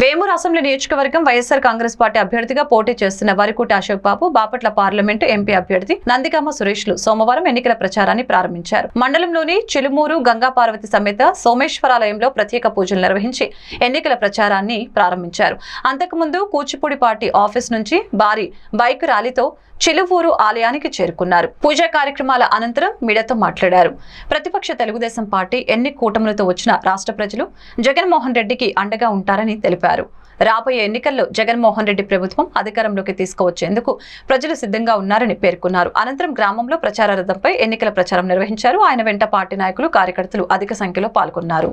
Vemuru assembly నియోజకవర్గం YSR Congress party అభ్యర్థిగా పోటీ చేస్తున్న వరికోట అశోక్ బాబు బాపట్ల పార్లమెంటు ఎంపీ అభ్యర్థి నందిగామ సురేష్లు సోమవారం ఎన్నికల ప్రచారాన్ని ప్రారంభించారు. మండలంలోని చిలుమూరు గంగా పార్వతి సమేత సోమేశ్వరాలయంలో ప్రత్యేక పూజలు నిర్వహించి ఎన్నికల ప్రచారాన్ని ప్రారంభించారు. అంతకుముందు కూచిపూడి పార్టీ ఆఫీస్ నుంచి భారీ బైక్ ర్యాలీతో చిలువూరు ఆలయానికి చేరుకున్నారు. పూజా కార్యక్రమాల అనంతరం మీడియాతో మాట్లాడారు. ప్రతిపక్ష తెలుగుదేశం పార్టీ ఎన్ని కూటములతో వచ్చిన రాష్ట్ర ప్రజలు జగన్మోహన్ రెడ్డికి అండగా ఉంటారని తెలిపారు. రాబోయే ఎన్నికల్లో జగన్మోహన్ రెడ్డి ప్రభుత్వం అధికారంలోకి తీసుకువచ్చేందుకు ప్రజలు సిద్ధంగా ఉన్నారని పేర్కొన్నారు. అనంతరం గ్రామంలో ప్రచార రథంపై ఎన్నికల ప్రచారం నిర్వహించారు. ఆయన వెంట పార్టీ నాయకులు కార్యకర్తలు అధిక సంఖ్యలో పాల్గొన్నారు.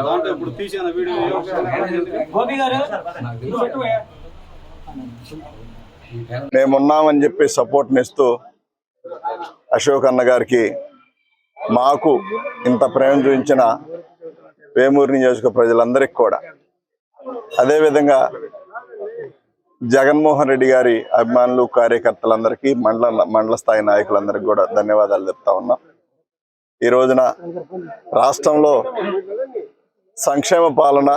అంటే ఇప్పుడు తీసిన వీడియో. గోపి గారు మేమున్నామని చెప్పి సపోర్ట్ని ఇస్తూ అశోక్ అన్న గారికి మాకు ఇంత ప్రేమ చూపించిన వేమూరు నియోజక ప్రజలందరికీ కూడా. అదేవిధంగా జగన్మోహన్ రెడ్డి గారి అభిమానులు కార్యకర్తలందరికీ మండల మండల స్థాయి నాయకులందరికీ కూడా ధన్యవాదాలు చెప్తా ఉన్నాం. ఈ రోజున రాష్ట్రంలో సంక్షేమ పాలన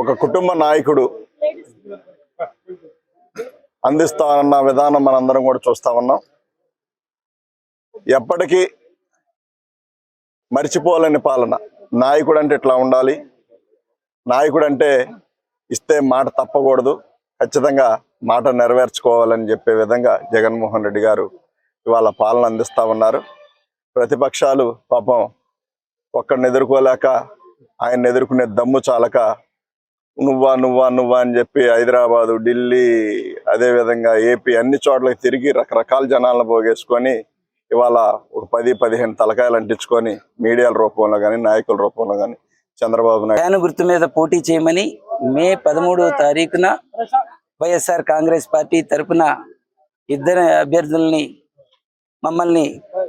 ఒక కుటుంబ నాయకుడు అందిస్తానన్న విధానం మనందరం కూడా చూస్తా ఉన్నాం. ఎప్పటికీ మర్చిపోలేని పాలన. నాయకుడు అంటే ఇట్లా ఉండాలి. నాయకుడు అంటే ఇస్తే మాట తప్పకూడదు. ఖచ్చితంగా మాట నెరవేర్చుకోవాలని చెప్పే విధంగా జగన్మోహన్ రెడ్డి గారు ఇవాళ పాలన అందిస్తా ఉన్నారు. ప్రతిపక్షాలు పాపం ఒక్కడిని ఎదుర్కోలేక ఆయన ఎదుర్కొనే దమ్ము చాలక నువ్వా నువ్వా నువ్వా అని చెప్పి హైదరాబాదు ఢిల్లీ అదే విధంగా ఏపీ అన్ని చోట్లకి తిరిగి రకరకాల జనాలను పోగేసుకొని ఇవాళ ఒక పది పదిహేను తలకాయలు అంటించుకొని మీడియాల రూపంలో కానీ నాయకుల రూపంలో కానీ చంద్రబాబు నాయుడు గుర్తు మీద పోటీ చేయమని మే పదమూడవ తారీఖున వైఎస్ఆర్ కాంగ్రెస్ పార్టీ తరపున ఇద్దరు అభ్యర్థుల్ని మమ్మల్ని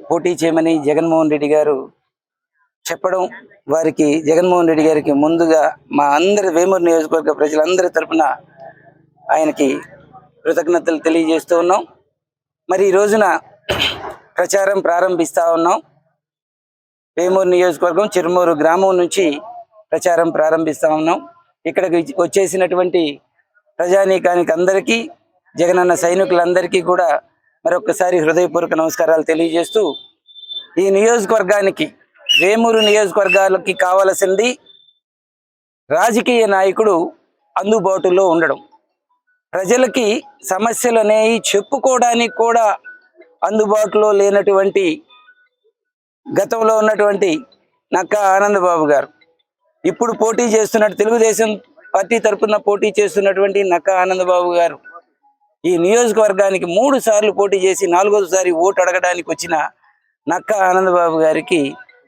పోటీ చేయమని జగన్మోహన్ రెడ్డి గారు చెప్పడం వారికి జగన్మోహన్ రెడ్డి గారికి ముందుగా మా అందరి వేమూరు నియోజకవర్గ ప్రజలందరి తరపున ఆయనకి కృతజ్ఞతలు తెలియజేస్తూ ఉన్నాం. మరి ఈ రోజున ప్రచారం ప్రారంభిస్తూ ఉన్నాం. వేమూరు నియోజకవర్గం చిరుమూరు గ్రామం నుంచి ప్రచారం ప్రారంభిస్తూ ఉన్నాం. ఇక్కడికి వచ్చేసినటువంటి ప్రజానీకానికి అందరికీ జగనన్న సైనికులందరికీ కూడా మరొకసారి హృదయపూర్వక నమస్కారాలు తెలియజేస్తూ ఈ నియోజకవర్గానికి వేమూరు నియోజకవర్గాలకి కావలసింది రాజకీయ నాయకుడు అందుబాటులో ఉండడం. ప్రజలకి సమస్యలు అనేవి చెప్పుకోవడానికి కూడా అందుబాటులో లేనటువంటి గతంలో ఉన్నటువంటి నక్క ఆనందబాబు గారు. ఇప్పుడు పోటీ చేస్తున్నట్టు తెలుగుదేశం పార్టీ తరఫున పోటీ చేస్తున్నటువంటి నక్క ఆనందబాబు గారు ఈ నియోజకవర్గానికి మూడు సార్లు పోటీ చేసి నాలుగోసారి ఓటు అడగడానికి వచ్చిన నక్క ఆనందబాబు గారికి